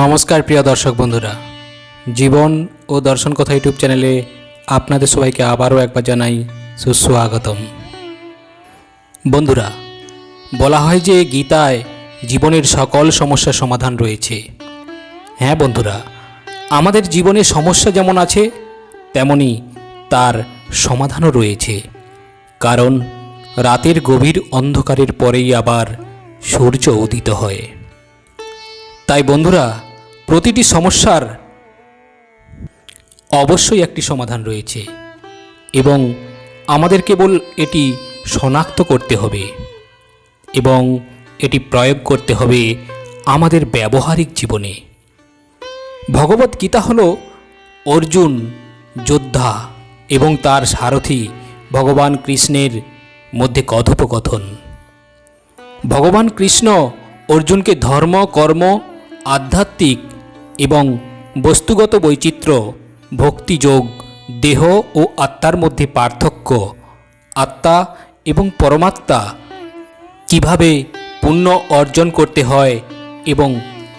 নমস্কার প্রিয় দর্শক বন্ধুরা। জীবন ও দর্শন কথা ইউটিউব চ্যানেলে আপনাদের সবাইকে আবারও একবার জানাই সুস্বাগতম। বন্ধুরা, বলা হয় যে গীতায় জীবনের সকল সমস্যার সমাধান রয়েছে। হ্যাঁ বন্ধুরা, আমাদের জীবনে সমস্যা যেমন আছে, তেমনি তার সমাধানও রয়েছে। কারণ রাতের গভীর অন্ধকারের পরেই আবার সূর্য উদিত হয়। তাই বন্ধুরা প্রতিটি সমস্যার অবশ্যই একটি সমাধান রয়েছে এবং আমাদের কেবল এটি শনাক্ত করতে হবে এবং এটি প্রয়োগ করতে হবে আমাদের ব্যবহারিক জীবনে। ভগবত গীতা হল অর্জুন, যোদ্ধা এবং তার সারথি ভগবান কৃষ্ণের মধ্যে কথোপকথন। ভগবান কৃষ্ণ অর্জুনকে ধর্ম, কর্ম, আধ্যাত্মিক এবং বস্তুগত বৈচিত্র্য, ভক্তিযোগ, দেহ ও আত্মার মধ্যে পার্থক্য, আত্মা এবং পরমাত্মা কীভাবে পুণ্য অর্জন করতে হয় এবং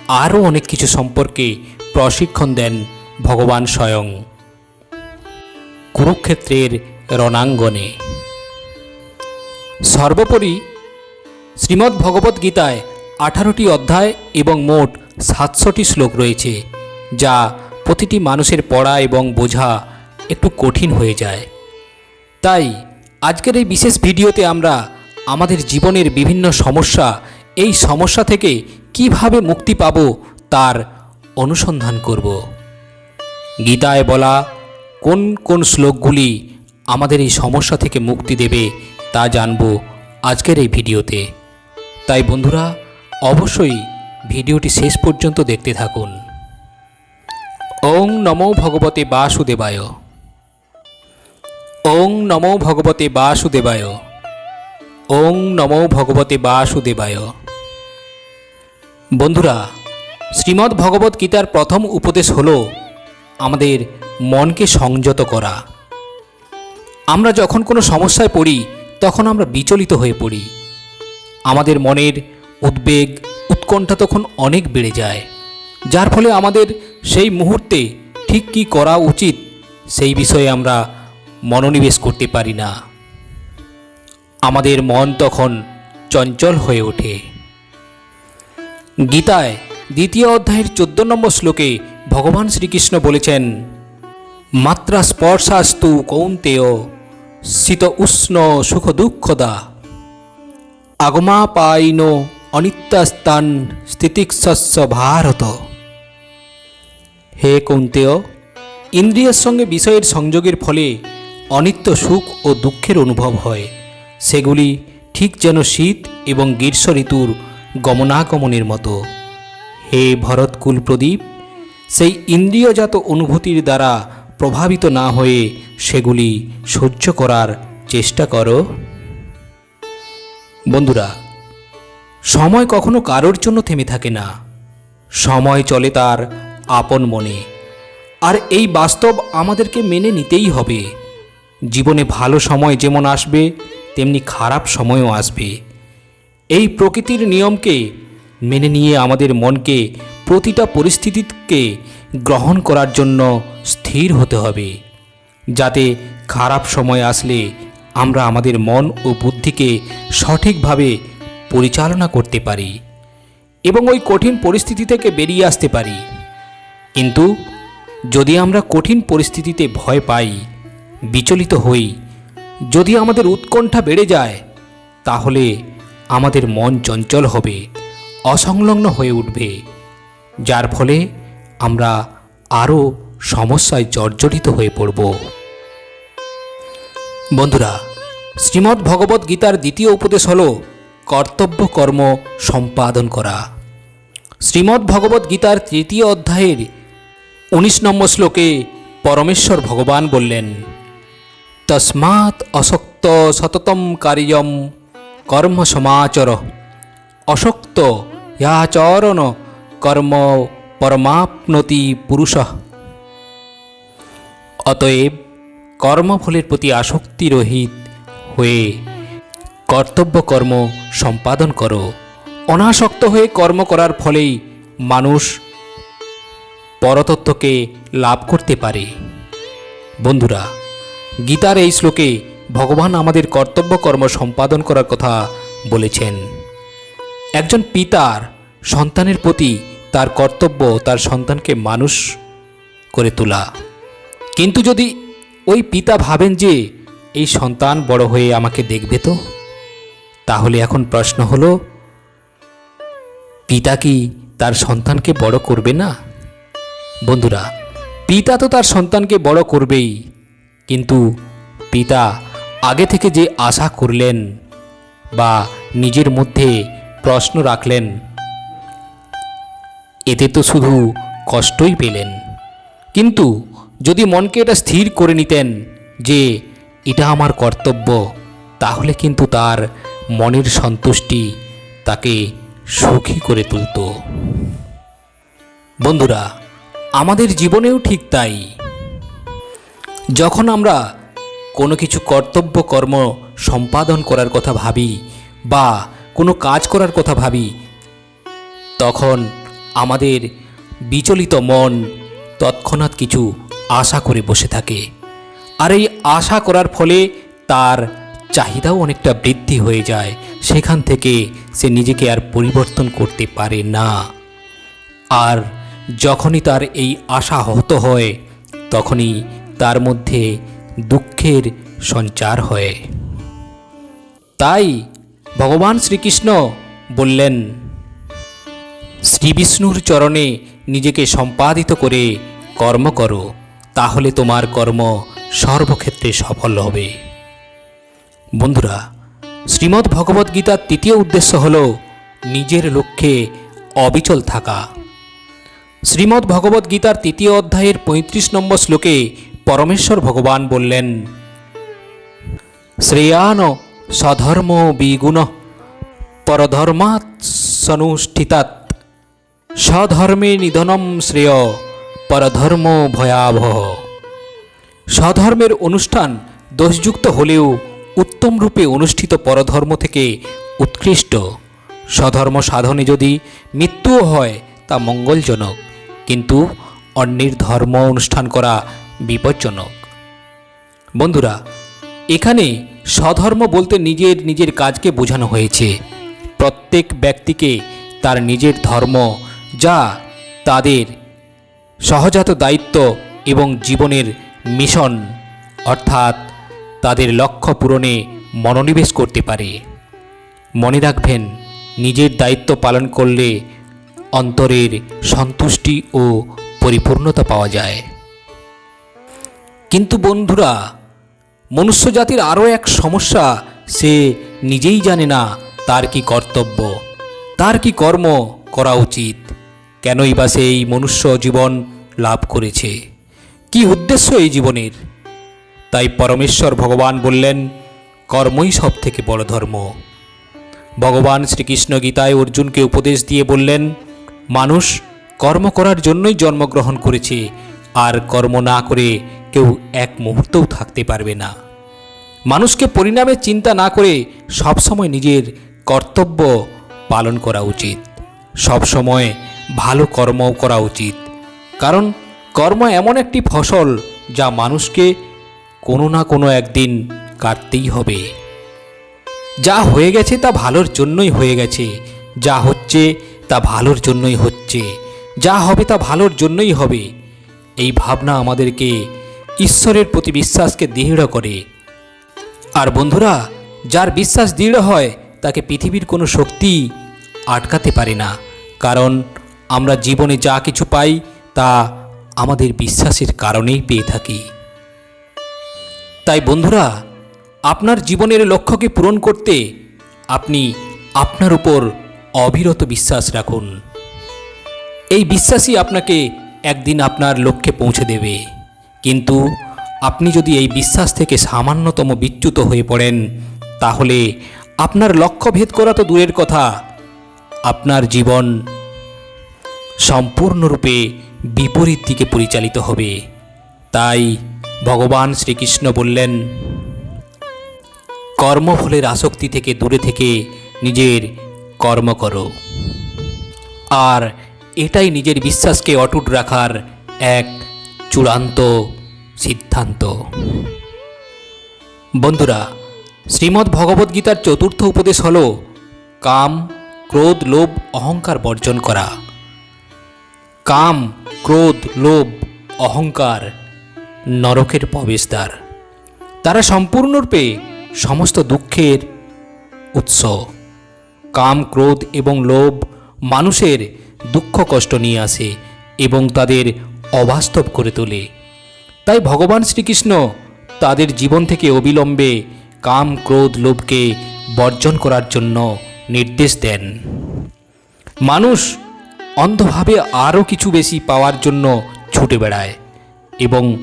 আরও অনেক কিছু সম্পর্কে প্রশিক্ষণ দেন ভগবান স্বয়ং। কুরুক্ষেত্রের রণাঙ্গনে। সর্বোপরি শ্রীমদ্ ভগবদ্ গীতায় আঠারোটি অধ্যায় এবং মোট সাতশোটি শ্লোক রয়েছে, যা প্রতিটি মানুষের পড়া এবং বোঝা একটু কঠিন হয়ে যায়। তাই, আজকের এই বিশেষ ভিডিওতে আমরা আমাদের জীবনের বিভিন্ন সমস্যা, এই সমস্যা থেকে কীভাবে মুক্তি পাব তার অনুসন্ধান করব। গীতায় বলা, কোন কোন শ্লোকগুলি আমাদের এই সমস্যা থেকে মুক্তি দেবে তা জানব আজকের এই ভিডিওতে। তাই বন্ধুরা, অবশ্যই ভিডিওটি শেষ পর্যন্ত দেখতে থাকুন। ওং নমো ভগবতে বাসুদেবায়। ওং নমো ভগবতে বাসুদেবায়। ওং নমো ভগবতে বাসুদেবায়। বন্ধুরা, শ্রীমদ্ ভগবত গীতার প্রথম উপদেশ হল আমাদের মনকে সংযত করা। আমরা যখন কোনো সমস্যায় পড়ি, তখন আমরা বিচলিত হয়ে পড়ি। আমাদের মনের উদ্বেগ উৎকণ্ঠা তখন অনেক বেড়ে যায়। যার ফলে আমাদের সেই মুহূর্তে ঠিক কি করা উচিত, সেই বিষয়ে আমরা মনোনিবেশ করতে পারি না। আমাদের মন তখন চঞ্চল হয়ে ওঠে। গীতায় দ্বিতীয় অধ্যায়ের চোদ্দ নম্বর শ্লোকে ভগবান শ্রীকৃষ্ণ বলেছেন, মাত্রা স্পর্শাস্তু কৌন্তেয় শীত উষ্ণ সুখ দুঃখদা আগমাপাইন অনিত্যাস্তান স্থিতিক্ষস্য ভারত। হে কৌন্তেয়, ইন্দ্রিয়ের সঙ্গে বিষয়ের সংযোগের ফলে অনিত্য সুখ ও দুঃখের অনুভব হয়। সেগুলি ঠিক যেন শীত এবং গ্রীষ্ম ঋতুর গমনাগমনের মতো। হে ভরতকুল প্রদীপ, সেই ইন্দ্রিয়জাত অনুভূতির দ্বারা প্রভাবিত না হয়ে সেগুলি সহ্য করার চেষ্টা করো। বন্ধুরা সময় কখনো কারোর জন্য থেমে থাকে না। সময় চলে তার আপন মনে। আর এই বাস্তব আমাদেরকে মেনে নিতেই হবে। জীবনে ভালো সময় যেমন আসবে, তেমনি খারাপ সময়ও আসবে। এই প্রকৃতির নিয়মকে মেনে নিয়ে আমাদের মনকে প্রতিটা পরিস্থিতিকে গ্রহণ করার জন্য স্থির হতে হবে। যাতে খারাপ সময় আসলে আমরা আমাদের মন ও বুদ্ধিকে সঠিকভাবে পরিচালনা করতে পারি এবং ওই কঠিন পরিস্থিতি থেকে বেরিয়ে আসতে পারি। কিন্তু যদি আমরা কঠিন পরিস্থিতিতে ভয় পাই, বিচলিত হই, যদি আমাদের উৎকণ্ঠা বেড়ে যায়, তাহলে আমাদের মন চঞ্চল হবে, অসংলগ্ন হয়ে উঠবে, যার ফলে আমরা আরও সমস্যায় জর্জরিত হয়ে পড়ব। বন্ধুরা, শ্রীমদ্ ভগবত গীতার দ্বিতীয় উপদেশ হল কর্তব্য কর্ম সম্পাদন করা। শ্রীমদ্ ভগবত গীতার তৃতীয় অধ্যায়ের উনিশ নম্বর শ্লোকে পরমেশ্বর ভগবান বললেন, তস্মাৎ অশক্ত সততম কার্যম কর্ম সমাচর অশক্ত ইয়াচরণ কর্ম পরমাপ্নতি পুরুষ। অতএব কর্মফলের প্রতি আসক্তি রহিত হয়ে কর্তব্য কর্ম সম্পাদন করো। অনাসক্ত হয়ে কর্ম করার ফলেই মানুষ পরতত্ত্বকে লাভ করতে পারে। বন্ধুরা, গীতার এই শ্লোকে ভগবান আমাদের কর্তব্য কর্ম সম্পাদন করার কথা বলেছেন। একজন পিতার সন্তানের প্রতি তার কর্তব্য তার সন্তানকে মানুষ করে তোলা। কিন্তু যদি ওই পিতা ভাবেন যে, এই সন্তান বড় হয়ে আমাকে দেখবে তো? তাহলে এখন প্রশ্ন হলো, পিতা কি তার সন্তানকে বড় করবে না? বন্ধুরা, পিতা তো তার সন্তানকে বড় করবেই, কিন্তু পিতা আগে থেকে যে আশা করলেন বা নিজের মধ্যে প্রশ্ন রাখলেন, এতে তো শুধু কষ্টই পেলেন। কিন্তু যদি মনকে এটা স্থির করে নিতেন যে এটা আমার কর্তব্য, তাহলে কিন্তু তার মনের সন্তুষ্টি তাকে সুখী করে তুলত। বন্ধুরা, আমাদের জীবনেও ঠিক তাই। যখন আমরা কোনো কিছু কর্তব্য, কর্ম সম্পাদন করার কথা ভাবি বা কোনো কাজ করার কথা ভাবি, তখন আমাদের বিচলিত মন তৎক্ষণাৎ কিছু আশা করে বসে থাকে। আর এই আশা করার ফলে তার চাহিদাও অনেকটা বৃদ্ধি হয়ে যায়। সেখান থেকে সে নিজেকে আর পরিবর্তন করতে পারে না। আর যখনই তার এই আশা হত হয়, তখনই তার মধ্যে দুঃখের সঞ্চার হয়। তাই ভগবান শ্রীকৃষ্ণ বললেন শ্রীবিষ্ণুর চরণে নিজেকে সম্পাদিত করে কর্ম করো, তাহলে তোমার কর্ম সর্বক্ষেত্রে সফল হবে। বন্ধুরা, শ্রীমদ্ ভগবদ্গীতার তৃতীয় উদ্দেশ্য হল নিজের লক্ষ্যে অবিচল থাকা। শ্রীমদ্ ভগবদ্গীতার তৃতীয় অধ্যায়ের পঁয়ত্রিশ নম্বর শ্লোকে পরমেশ্বর ভগবান বললেন, শ্রেয়ান স্বধর্ম বিগুণ পরধর্মাৎ সনুষ্ঠিতাৎ। স্বধর্মে নিধনম শ্রেয় পরধর্ম ভয়াবহ। সধর্মের অনুষ্ঠান দোষযুক্ত হলেও উত্তম রূপে অনুষ্ঠিত পরধর্ম থেকে উৎকৃষ্ট। স্বধর্ম সাধনে যদি মৃত্যুও হয়, তা মঙ্গলজনক, কিন্তু অন্যের ধর্ম অনুষ্ঠান করা বিপজ্জনক। বন্ধুরা, এখানে স্বধর্ম বলতে নিজের নিজের কাজকে বোঝানো হয়েছে। প্রত্যেক ব্যক্তিকে তার নিজের ধর্ম, যা তাদের সহজাত দায়িত্ব এবং জীবনের মিশন, অর্থাৎ তাদের লক্ষ্য পূরণে মনোনিবেশ করতে পারে। মনে রাখবেন, নিজের দায়িত্ব পালন করলে অন্তরের সন্তুষ্টি ও পরিপূর্ণতা পাওয়া যায়। কিন্তু বন্ধুরা, মনুষ্য জাতির আরও এক সমস্যা সে নিজেই জানে না তার কি কর্তব্য, তার কি কর্ম করা উচিত। কেনই বা সে এই মনুষ্য জীবন লাভ করেছে? কি উদ্দেশ্য এই জীবনের? তাই পরমেশ্বর ভগবান বললেন, কর্মই সব থেকে বড় ধর্ম। ভগবান শ্রীকৃষ্ণ গীতায় অর্জুনকে উপদেশ দিয়ে বললেন, মানুষ কর্ম করার জন্যই জন্মগ্রহণ করেছে, আর কর্ম না করে কেউ এক মুহূর্তও থাকতে পারবে না। মানুষকে পরিণামের চিন্তা না করে সবসময় নিজের কর্তব্য পালন করা উচিত। সবসময় ভালো কর্মও করা উচিত। কারণ কর্ম এমন একটি ফসল যা মানুষকে কোনো না কোনো একদিন কাটতেই হবে। যা হয়ে গেছে তা ভালোর জন্যই হয়ে গেছে। যা হচ্ছে তা ভালোর জন্যই হচ্ছে। যা হবে তা ভালোর জন্যই হবে। এই ভাবনা আমাদেরকে ঈশ্বরের প্রতি বিশ্বাসকে দৃঢ় করে। আর বন্ধুরা, যার বিশ্বাস দৃঢ় হয়, তাকে পৃথিবীর কোনো শক্তি আটকাতে পারে না। কারণ আমরা জীবনে যা কিছু পাই, তা আমাদের বিশ্বাসের কারণেই পেয়ে থাকি। তাই বন্ধুরা, আপনার জীবনের লক্ষ্যকে পূরণ করতে আপনি আপনার উপর অবিরত বিশ্বাস রাখুন। এই বিশ্বাসই আপনাকে একদিন আপনার লক্ষ্যে পৌঁছে দেবে। কিন্তু আপনি যদি এই বিশ্বাস থেকে সামান্যতম বিচ্যুত হয়ে পড়েন, তাহলে আপনার লক্ষ্য ভেদ করা তো দূরের কথা। আপনার জীবন সম্পূর্ণরূপে বিপরীত দিকে পরিচালিত হবে। তাই ভগবান শ্রীকৃষ্ণ বললেন, কর্মফলের আসক্তি থেকে দূরে থেকে নিজের কর্ম করো। আর এটাই নিজের বিশ্বাসকে অটুট রাখার এক চূড়ান্ত সিদ্ধান্ত। বন্ধুরা, শ্রীমদ্ ভগবদ্গীতার চতুর্থ উপদেশ হল কাম, ক্রোধ, লোভ, অহংকার বর্জন করা। কাম, ক্রোধ, লোভ, অহংকার নরকের প্রবেশদ্বার। তারা সম্পূর্ণরূপে সমস্ত দুঃখের উৎস। কাম, ক্রোধ এবং লোভ মানুষের দুঃখ, কষ্ট নিয়ে আসে এবং তাদের অবাস্তব করে তোলে। তাই ভগবান শ্রীকৃষ্ণ তাদের জীবন থেকে অবিলম্বে কাম, ক্রোধ, লোভকে বর্জন করার জন্য নির্দেশ দেন। মানুষ অন্ধভাবে আরও কিছু বেশি পাওয়ার জন্য ছুটে বেড়ায় এবং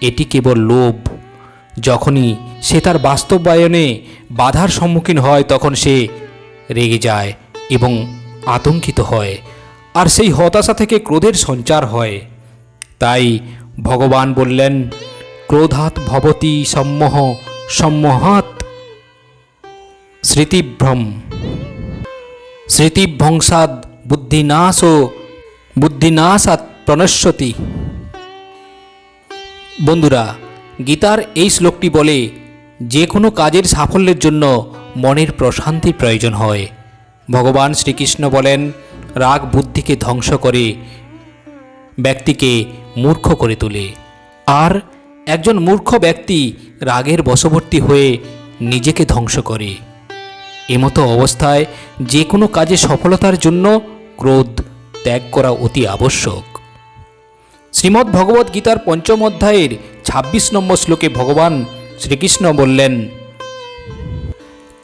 এটি কেবল লোভ। যখনই সে তার বাস্তবায়নে বাধার সম্মুখীন হয়, তখন সে রেগে যায় এবং আতঙ্কিত হয়, আর সেই হতাশা থেকে ক্রোধের সঞ্চার হয়। তাই ভগবান বললেন ক্রোধাত ভবতী সম্মোহ সম্মোহাত স্মৃতিভ্রম। স্মৃতিভ্রংসাদ বুদ্ধিনাশ ও বুদ্ধিনাশাত প্রণশ্যতি। বন্ধুরা, গীতার এই শ্লোকটি বলে, যে কোনো কাজের সাফল্যের জন্য মনের প্রশান্তির প্রয়োজন হয়। ভগবান শ্রীকৃষ্ণ বলেন, রাগ বুদ্ধিকে ধ্বংস করে ব্যক্তিকে মূর্খ করে তোলে। আর একজন মূর্খ ব্যক্তি রাগের বশবর্তী হয়ে নিজেকে ধ্বংস করে। এমতো অবস্থায় যে কোনো কাজে সফলতার জন্য ক্রোধ ত্যাগ করা অতি আবশ্যক। শ্রীমদ্ ভগবদ্ গীতার পঞ্চম অধ্যায়ের ছাব্বিশ নম্বর শ্লোকে ভগবান শ্রীকৃষ্ণ বললেন,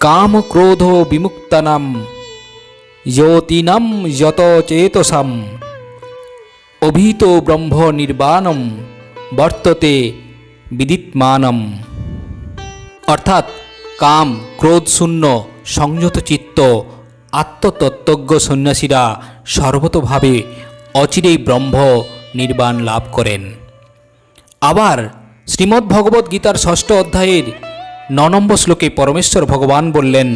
কাম ক্রোধ বিমুক্তানাম, যতীনাম যত চেতসাম, অভীত ব্রহ্ম নির্বাণম, বর্ততে বিদিতমানম অর্থাৎ কাম, ক্রোধ শূন্য, সংযত চিত্ত, আত্মতত্ত্বজ্ঞ সন্ন্যাসীরা সর্বতভাবে অচিরেই ব্রহ্ম নির্বাণ লাভ করেন। আবার শ্রীমদ্ ভগবদ্ গীতার ষষ্ঠ অধ্যায়ের ন নম্বর শ্লোকে পরমেশ্বর ভগবান বললেন,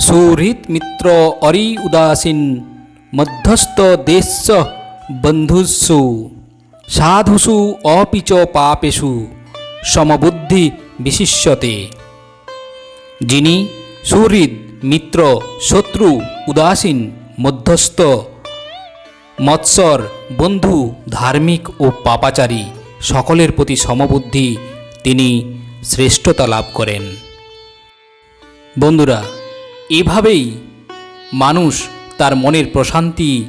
সুহৃৎ মিত্র অরি উদাসীন, মধ্যস্থ দেশ বন্ধুসু সাধুসু অপিচ পাপেষু, সমবুদ্ধি বিশিষ্যতে। যিনি সুহৃদ মিত্র, শত্রু, উদাসীন, মধ্যস্থ মৎসর, বন্ধু, ধার্মিক ও পাপাচারী সকলের প্রতি সমবুদ্ধি তিনি শ্রেষ্ঠতা লাভ করেন। বন্ধুরা, এভাবেই মানুষ তার মনের প্রশান্তি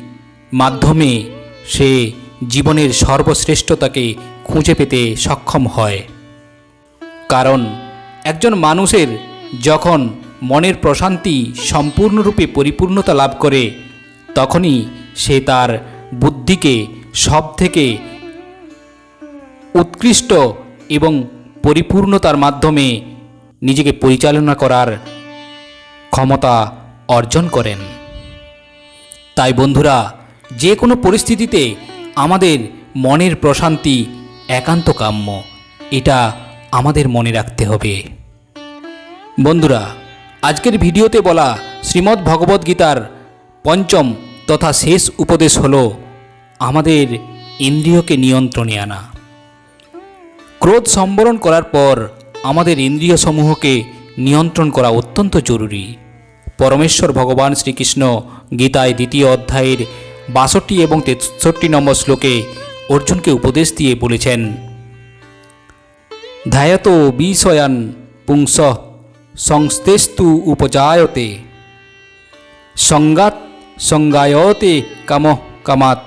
মাধ্যমে সে জীবনের সর্বশ্রেষ্ঠতাকে খুঁজে পেতে সক্ষম হয়। কারণ, একজন মানুষের যখন মনের প্রশান্তি সম্পূর্ণরূপে পরিপূর্ণতা লাভ করে, তখনই সে তার বুদ্ধিকে সব থেকে উৎকৃষ্ট এবং পরিপূর্ণতার মাধ্যমে নিজেকে পরিচালনা করার ক্ষমতা অর্জন করেন। তাই বন্ধুরা, যে কোনো পরিস্থিতিতে আমাদের মনের প্রশান্তি একান্ত কাম্য। এটা আমাদের মনে রাখতে হবে। বন্ধুরা, আজকের ভিডিওতে বলা শ্রীমদ্ ভগবদ্গীতার পঞ্চম তথা শেষ উপদেশ হল, আমাদের ইন্দ্রিয়কে নিয়ন্ত্রণে আনা। ক্রোধ সম্বরণ করার পর আমাদের ইন্দ্রিয় সমূহকে নিয়ন্ত্রণ করা অত্যন্ত জরুরি। পরমেশ্বর ভগবান শ্রীকৃষ্ণ গীতায় দ্বিতীয় অধ্যায়ের বাষট্টি এবং তেষট্টি নম্বর শ্লোকে অর্জুনকে উপদেশ দিয়ে বলেছেন, ধ্যায়ত বিষয়ান পুংস, সংস্তেস্তু উপজায়তে সংগাত সংগায়তে কাম কামাত,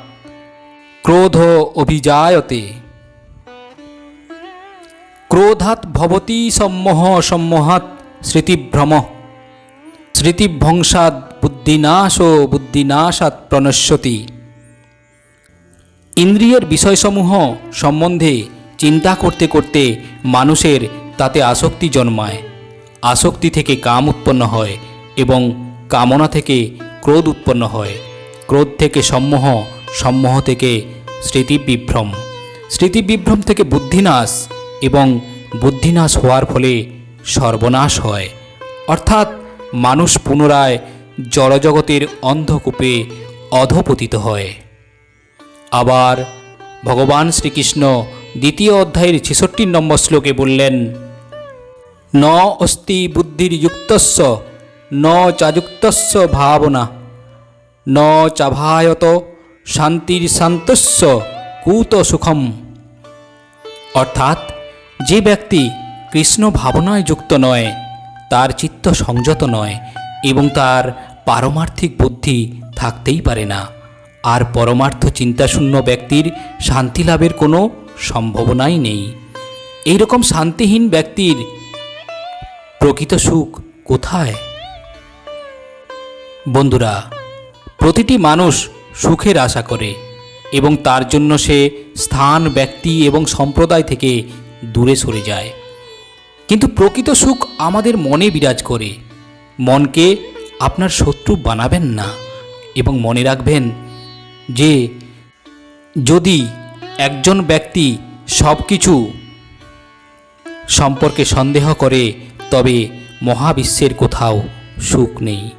ক্রোধ অভিজায়তে। ক্রোধাৎ ভবতি সম্মোহ সম্মোহাৎ স্মৃতিভ্রম স্মৃতিভ্রংসাৎ বুদ্ধিনাশ ও বুদ্ধিনাশাত প্রণশ্যতি। ইন্দ্রিয়ের বিষয়সমূহ সম্বন্ধে চিন্তা করতে করতে মানুষের তাতে আসক্তি জন্মায়, আসক্তি থেকে কাম উৎপন্ন হয় এবং কামনা থেকে ক্রোধ উৎপন্ন হয়। ক্রোধ থেকে সম্মোহ সম্মোহ থেকে স্মৃতিবিভ্রম। স্মৃতিবিভ্রম থেকে বুদ্ধিনাশ এবং বুদ্ধিনাশ হওয়ার ফলে সর্বনাশ হয়। অর্থাৎ মানুষ পুনরায় জড়জগতের অন্ধকূপে অধপতিত হয়। আবার ভগবান শ্রীকৃষ্ণ দ্বিতীয় অধ্যায়ের ছেষট্টি নম্বর শ্লোকে বললেন, ন অস্তি বুদ্ধির্যুক্তস্য ন চাযুক্তস্য ভাবনা, ন চাভায়ত শান্তির শান্তস্য কুত সুখম। অর্থাৎ যে ব্যক্তি কৃষ্ণ ভাবনায় যুক্ত নয়, তার চিত্ত সংযত নয় এবং তার পারমার্থিক বুদ্ধি থাকতেই পারে না। আর পরমার্থ চিন্তাশূন্য ব্যক্তির শান্তি লাভের কোনো সম্ভাবনাই নেই। এইরকম শান্তিহীন ব্যক্তির প্রকৃত সুখ কোথায়? বন্ধুরা, প্রতিটি মানুষ সুখের আশা করে এবং তার জন্য সে স্থান, ব্যক্তি এবং সম্প্রদায় থেকে দূরে সরে যায়। কিন্তু প্রকৃত সুখ আমাদের মনে বিরাজ করে। মনকে আপনার শত্রু বানাবেন না এবং মনে রাখবেন যে, যদি একজন ব্যক্তি সব কিছু সম্পর্কে সন্দেহ করে, তবে মহাবিশ্বের কোথাও সুখ নেই।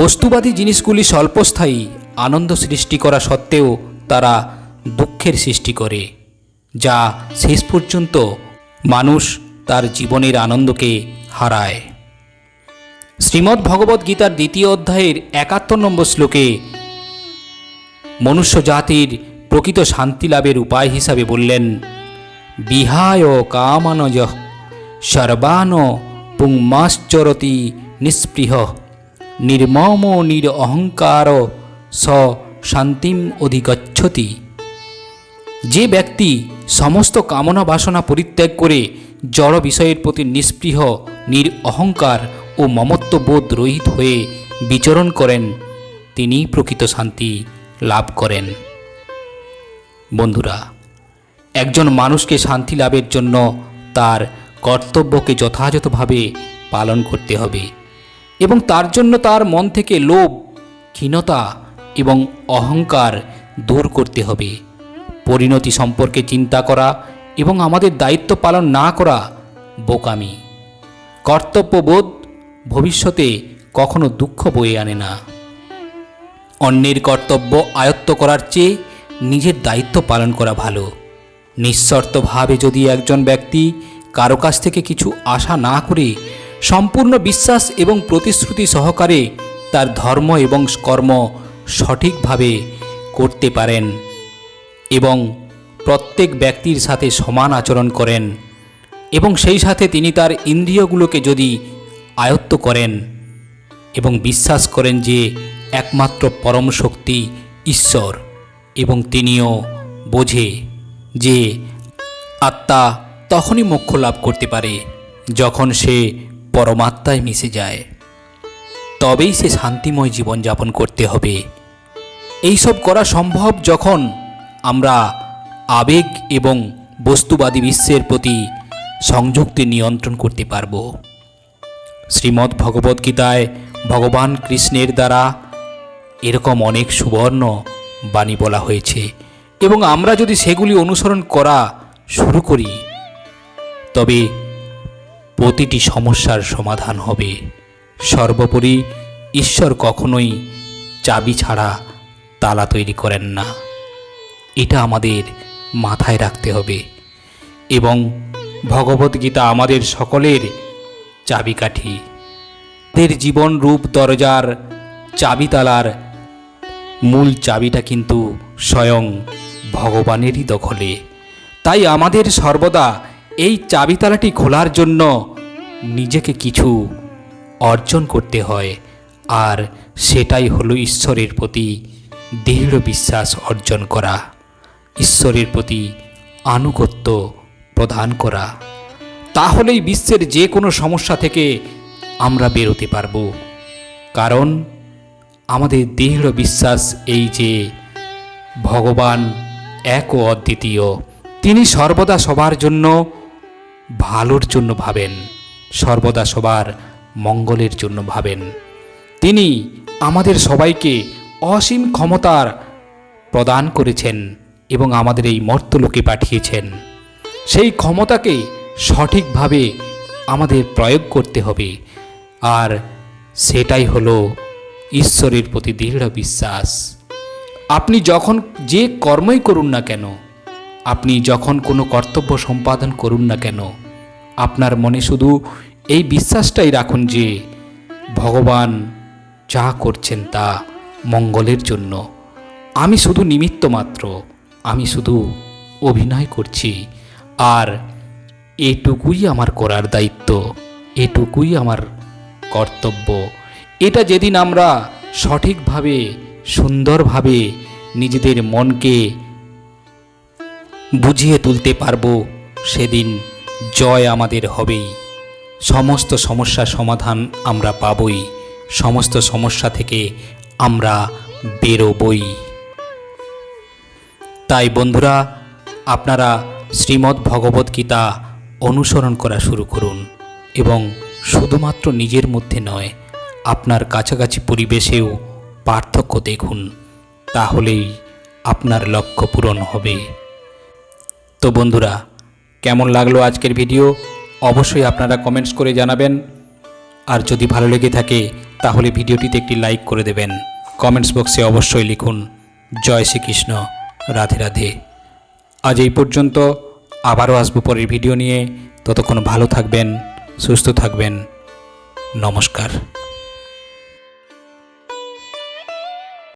বস্তুবাদী জিনিসগুলি স্বল্পস্থায়ী, আনন্দ সৃষ্টি করা সত্ত্বেও তারা দুঃখের সৃষ্টি করে, যা শেষ পর্যন্ত মানুষ তার জীবনের আনন্দকে হারায়। শ্রীমদ্ ভগবদ্ গীতার দ্বিতীয় অধ্যায়ের একাত্তর নম্বর শ্লোকে মনুষ্য জাতির প্রকৃত শান্তি লাভের উপায় হিসাবে বললেন, বিহায় কামানজ সর্বান পুংমাশ্চরতি নিস্পৃহ। নির্মম নির অহংকার স শান্তিম অধিগচ্ছতি। যে ব্যক্তি সমস্ত কামনা বাসনা পরিত্যাগ করে জড় বিষয়ের প্রতি নিস্পৃহ নির অহংকার ও মমত্ববোধ রহিত হয়ে বিচরণ করেন, তিনি প্রকৃত শান্তি লাভ করেন। বন্ধুরা, একজন মানুষকে শান্তি লাভের জন্য তার কর্তব্যকে যথাযথভাবে পালন করতে হবে। এবং তার জন্য তার মন থেকে লোভ, ক্ষীণতা এবং অহংকার দূর করতে হবে। পরিণতি সম্পর্কে চিন্তা করা এবং আমাদের দায়িত্ব পালন না করা বোকামি। কর্তব্যবোধ ভবিষ্যতে কখনো দুঃখ বয়ে আনে না। অন্যের কর্তব্য আয়ত্ত করার চেয়ে নিজের দায়িত্ব পালন করা ভালো। নিঃশর্তভাবে যদি একজন ব্যক্তি কারও কাছ থেকে কিছু আশা না করে সম্পূর্ণ বিশ্বাস এবং প্রতিশ্রুতি সহকারে তার ধর্ম এবং কর্ম সঠিকভাবে করতে পারেন এবং প্রত্যেক ব্যক্তির সাথে সমান আচরণ করেন এবং সেই সাথে তিনি তার ইন্দ্রিয়গুলোকে যদি আয়ত্ত করেন এবং বিশ্বাস করেন যে একমাত্র পরম শক্তি ঈশ্বর এবং তিনিও বোঝে যে আত্মা তখনই মোক্ষ লাভ করতে পারে যখন সে পরমাত্মায় মিশে যায়। তবেই সে শান্তিময় জীবনযাপন করতে হবে। এইসব করা সম্ভব যখন আমরা আবেগ এবং বস্তুবাদী বিশ্বের প্রতি সংযুক্তি নিয়ন্ত্রণ করতে পারব। শ্রীমদ্ ভগবদ্গীতায় ভগবান কৃষ্ণের দ্বারা এরকম অনেক সুবর্ণ বাণী বলা হয়েছে এবং আমরা যদি সেগুলি অনুসরণ করা শুরু করি, তবে প্রতিটি সমস্যার সমাধান হবে। সর্বোপরি ঈশ্বর কখনোই চাবি ছাড়া তালা তৈরি করেন না। এটা আমাদের মাথায় রাখতে হবে এবং ভগবদ্গীতা আমাদের সকলের চাবিকাঠি। দের জীবন রূপ দরজার চাবিতালার মূল চাবিটা কিন্তু স্বয়ং ভগবানেরই দখলে। তাই আমাদের সর্বদা এই চাবিতালাটি খোলার জন্য নিজেকে কিছু অর্জন করতে হয়। আর সেটাই হলো ঈশ্বরের প্রতি দৃঢ় বিশ্বাস অর্জন করা। ঈশ্বরের প্রতি আনুগত্য প্রদান করা। তাহলেই বিশ্বের যে কোনো সমস্যা থেকে আমরা বেরোতে পারব। কারণ আমাদের দৃঢ় বিশ্বাস এই যে ভগবান এক ও অদ্বিতীয়, তিনি সর্বদা সবার জন্য ভালোর জন্য ভাবেন, সর্বদা সবার মঙ্গলের জন্য ভাবেন। তিনি আমাদের সবাইকে অসীম ক্ষমতার প্রদান করেছেন এবং আমাদের এই মর্তলোকে পাঠিয়েছেন। সেই ক্ষমতাকে সঠিকভাবে আমাদের প্রয়োগ করতে হবে। আর সেটাই হলো ঈশ্বরের প্রতি দৃঢ় বিশ্বাস। আপনি যখন যে কর্মই করুন না কেন, আপনি যখন কোনো কর্তব্য সম্পাদন করুন না কেন আপনার মনে শুধু এই বিশ্বাসটাই রাখুন যে ভগবান যা করছেন তা মঙ্গলের জন্য। আমি শুধু নিমিত্ত মাত্র, আমি শুধু অভিনয় করছি। আর এটুকুই আমার করার দায়িত্ব, এটুকুই আমার কর্তব্য। এটা যেদিন আমরা সঠিকভাবে, সুন্দরভাবে নিজেদের মনকে বুঝিয়ে তুলতে পারব, সেদিন জয় আমাদের হবেই। সমস্ত সমস্যার সমাধান আমরা পাবই। সমস্ত সমস্যা থেকে আমরা বেরোবই। তাই বন্ধুরা, আপনারা শ্রীমদ্ ভগবত গীতা অনুসরণ করা শুরু করুন এবং শুধুমাত্র নিজের মধ্যে নয়, আপনার কাছাকাছি পরিবেশেও পার্থক্য দেখুন। তাহলেই আপনার লক্ষ্য পূরণ হবে। তো বন্ধুরা কেমন লাগল আজকের ভিডিও? অবশ্যই আপনারা কমেন্টস করে জানাবেন। আর যদি ভালো লেগে থাকে, তাহলে ভিডিওটিতে একটি লাইক করে দেবেন। কমেন্টস বক্সে অবশ্যই লিখুন, জয় শ্রীকৃষ্ণ, রাধে রাধে। আজ এই পর্যন্ত, আবারও আসব পরের ভিডিও নিয়ে। ততক্ষণ ভালো থাকবেন, সুস্থ থাকবেন। নমস্কার।